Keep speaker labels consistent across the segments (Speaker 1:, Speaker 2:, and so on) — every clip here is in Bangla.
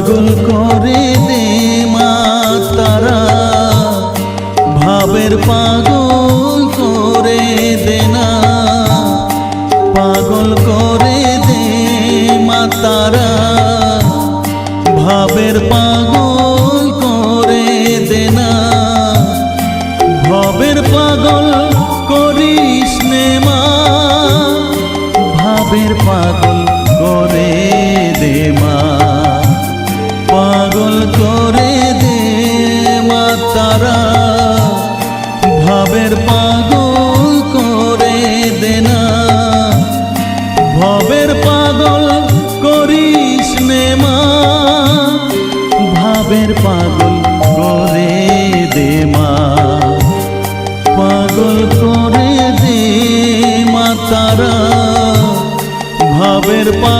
Speaker 1: পাগল কর ভাবের পাগল করে দে মা। পাগল করে দে মা তারা। ভাবের পাগল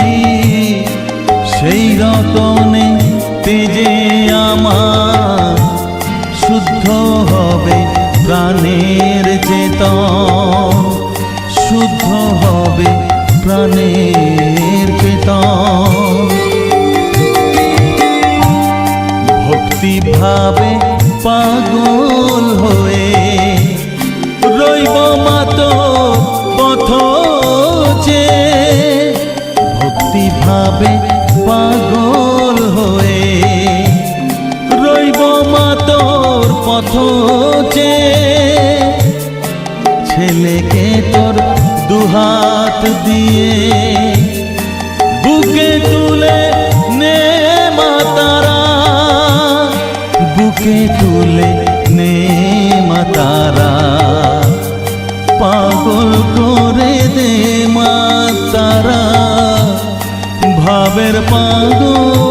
Speaker 1: প্রাণের চেতন, শুদ্ধ হবে প্রাণের চেতন। ভক্তি ভাবে পাগল হয়ে রইব মাত পথ যে। ভক্তি পাগল হয়ে রইব মাতর পথ ছেলেকে তোর দুহাত দিয়ে। বুকে তুলে নে মাতারা বুকে তুলে নে মাতারা পাগল করে দে মাতারা ভাবের পাগল